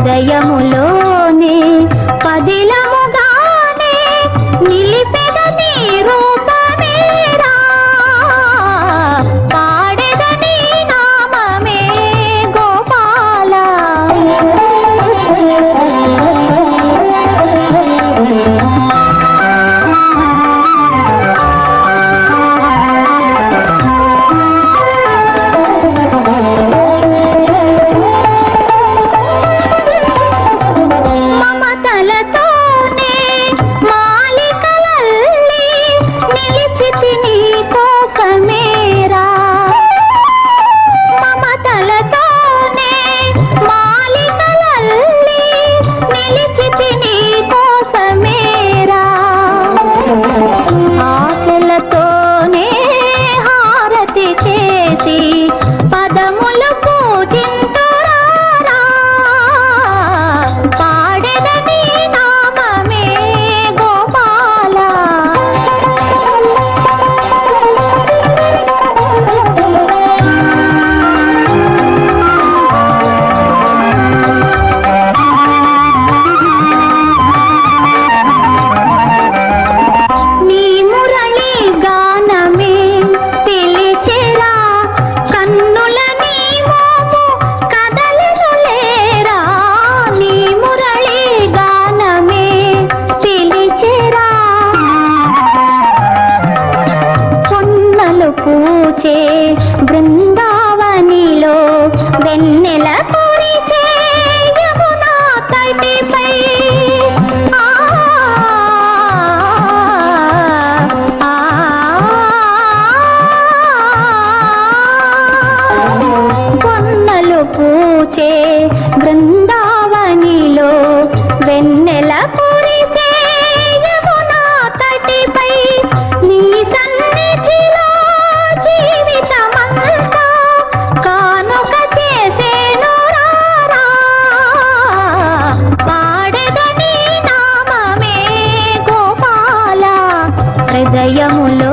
హృదయములో కురిసే బృందావనిలో వెన్నెల కురిసే యమునా కొన్నలు పూ హృదయములో